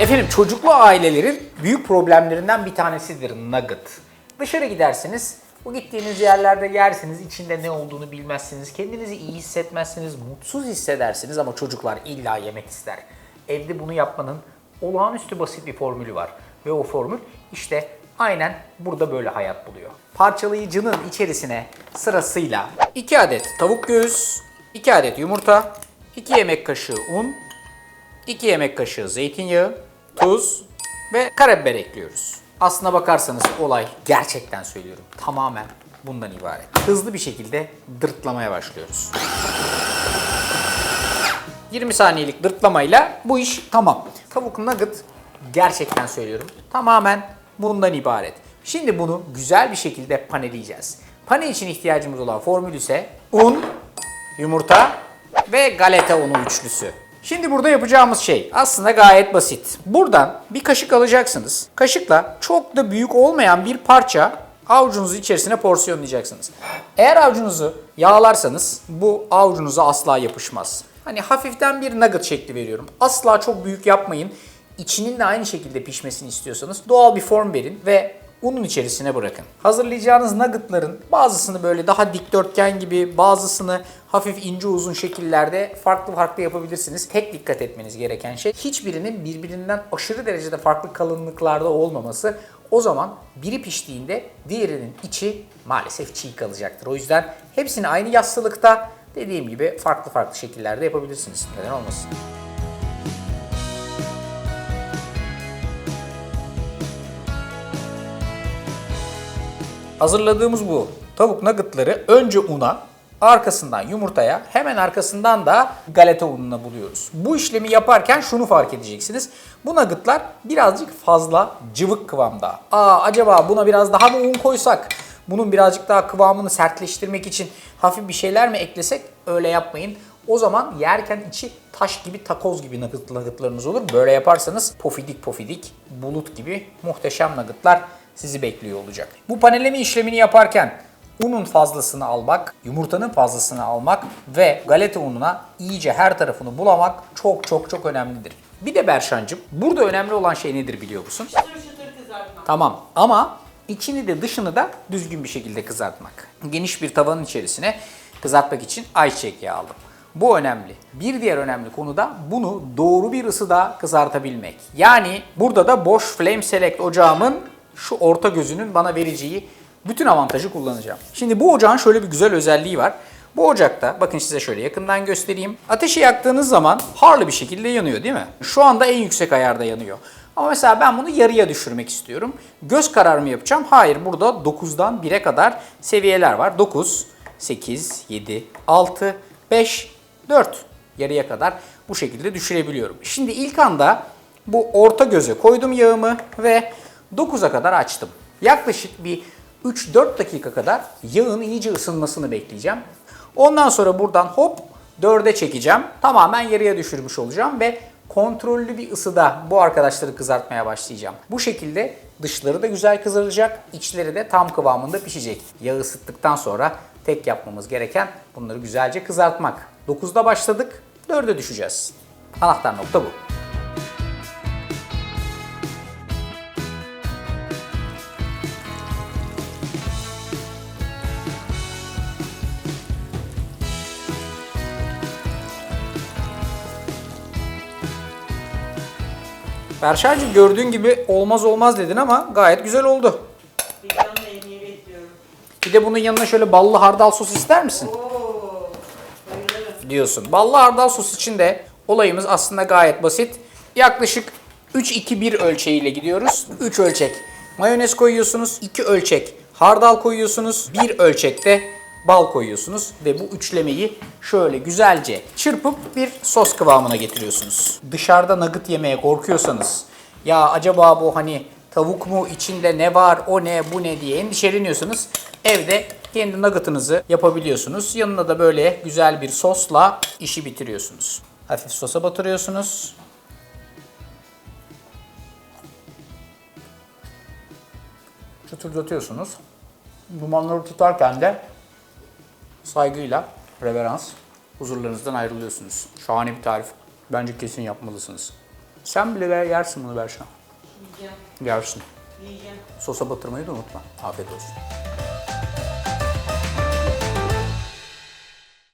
Efendim çocuklu ailelerin büyük problemlerinden bir tanesidir nugget. Dışarı gidersiniz, bu gittiğiniz yerlerde yersiniz, içinde ne olduğunu bilmezsiniz, kendinizi iyi hissetmezsiniz, mutsuz hissedersiniz ama çocuklar illa yemek ister. Evde bunu yapmanın olağanüstü basit bir formülü var ve o formül işte aynen burada böyle hayat buluyor. Parçalayıcının içerisine sırasıyla 2 adet tavuk göğüs, 2 adet yumurta, 2 yemek kaşığı un, 2 yemek kaşığı zeytinyağı, tuz ve karabiber ekliyoruz. Aslına bakarsanız olay gerçekten söylüyorum tamamen bundan ibaret. Hızlı bir şekilde dırtlamaya başlıyoruz. 20 saniyelik dırtlamayla bu iş tamam. Tavuk nugget gerçekten söylüyorum tamamen bundan ibaret. Şimdi bunu güzel bir şekilde paneleyeceğiz. Pane için ihtiyacımız olan formül ise un, yumurta ve galeta unu üçlüsü. Şimdi burada yapacağımız şey aslında gayet basit. Buradan bir kaşık alacaksınız. Kaşıkla çok da büyük olmayan bir parça avucunuzun içerisine porsiyonlayacaksınız. Eğer avucunuzu yağlarsanız bu avucunuza asla yapışmaz. Hani hafiften bir nugget şekli veriyorum. Asla çok büyük yapmayın. İçinin de aynı şekilde pişmesini istiyorsanız doğal bir form verin ve unun içerisine bırakın. Hazırlayacağınız nuggetların bazısını böyle daha dikdörtgen gibi, bazısını hafif ince uzun şekillerde farklı farklı yapabilirsiniz. Tek dikkat etmeniz gereken şey hiçbirinin birbirinden aşırı derecede farklı kalınlıklarda olmaması. O zaman biri piştiğinde diğerinin içi maalesef çiğ kalacaktır. O yüzden hepsini aynı yassılıkta dediğim gibi farklı farklı şekillerde yapabilirsiniz. Neden olmasın? Hazırladığımız bu tavuk nuggetları önce una, arkasından yumurtaya, hemen arkasından da galeta ununa buluyoruz. Bu işlemi yaparken şunu fark edeceksiniz. Bu nuggetlar birazcık fazla cıvık kıvamda. Aa acaba buna biraz daha mı un koysak? Bunun birazcık daha kıvamını sertleştirmek için hafif bir şeyler mi eklesek? Öyle yapmayın. O zaman yerken içi taş gibi takoz gibi nugget, nuggetlarınız olur. Böyle yaparsanız pofidik pofidik bulut gibi muhteşem nuggetlar sizi bekliyor olacak. Bu paneleme işlemini yaparken unun fazlasını almak, yumurtanın fazlasını almak ve galeta ununa iyice her tarafını bulamak çok çok çok önemlidir. Bir de Berşancığım burada önemli olan şey nedir biliyor musun? Çıtır çıtır kızartma. Tamam ama içini de dışını da düzgün bir şekilde kızartmak. Geniş bir tavanın içerisine kızartmak için ayçiçek yağı aldım. Bu önemli. Bir diğer önemli konu da bunu doğru bir ısıda kızartabilmek. Yani burada da Bosch Flame Select ocağımın şu orta gözünün bana vereceği bütün avantajı kullanacağım. Şimdi bu ocağın şöyle bir güzel özelliği var. Bu ocakta bakın size şöyle yakından göstereyim. Ateşi yaktığınız zaman harlı bir şekilde yanıyor değil mi? Şu anda en yüksek ayarda yanıyor. Ama mesela ben bunu yarıya düşürmek istiyorum. Göz kararımı yapacağım. Hayır burada 9'dan 1'e kadar seviyeler var. 9, 8, 7, 6, 5, 4 yarıya kadar bu şekilde düşürebiliyorum. Şimdi ilk anda bu orta göze koydum yağımı ve 9'a kadar açtım. Yaklaşık bir 3-4 dakika kadar yağın iyice ısınmasını bekleyeceğim. Ondan sonra buradan hop 4'e çekeceğim. Tamamen yarıya düşürmüş olacağım ve kontrollü bir ısıda bu arkadaşları kızartmaya başlayacağım. Bu şekilde dışları da güzel kızaracak, içleri de tam kıvamında pişecek. Yağı ısıttıktan sonra tek yapmamız gereken bunları güzelce kızartmak. 9'da başladık, 4'e düşeceğiz. Anahtar nokta bu. Berşacığım gördüğün gibi olmaz olmaz dedin ama gayet güzel oldu. Bekliyorum. Bir de bunun yanına şöyle ballı hardal sos ister misin? Oo. Bayılırım. Diyorsun. Ballı hardal sos için de olayımız aslında gayet basit. Yaklaşık 3-2-1 ölçeğiyle gidiyoruz. 3 ölçek mayonez koyuyorsunuz. 2 ölçek hardal koyuyorsunuz. 1 ölçekte bal koyuyorsunuz. Ve bu üçlemeyi şöyle güzelce çırpıp bir sos kıvamına getiriyorsunuz. Dışarıda nugget yemeye korkuyorsanız ya acaba bu hani tavuk mu içinde ne var o ne bu ne diye endişeleniyorsanız evde kendi nugget'ınızı yapabiliyorsunuz. Yanına da böyle güzel bir sosla işi bitiriyorsunuz. Hafif sosa batırıyorsunuz. Çıtırdatıyorsunuz. Dumanları tutarken de saygıyla reverans huzurlarınızdan ayrılıyorsunuz. Şahane bir tarif. Bence kesin yapmalısınız. Sen bile ver- yersin bunu Berşan. Yiyeceğim. Yersin. Yiyeceğim. Sosa batırmayı da unutma. Afiyet olsun.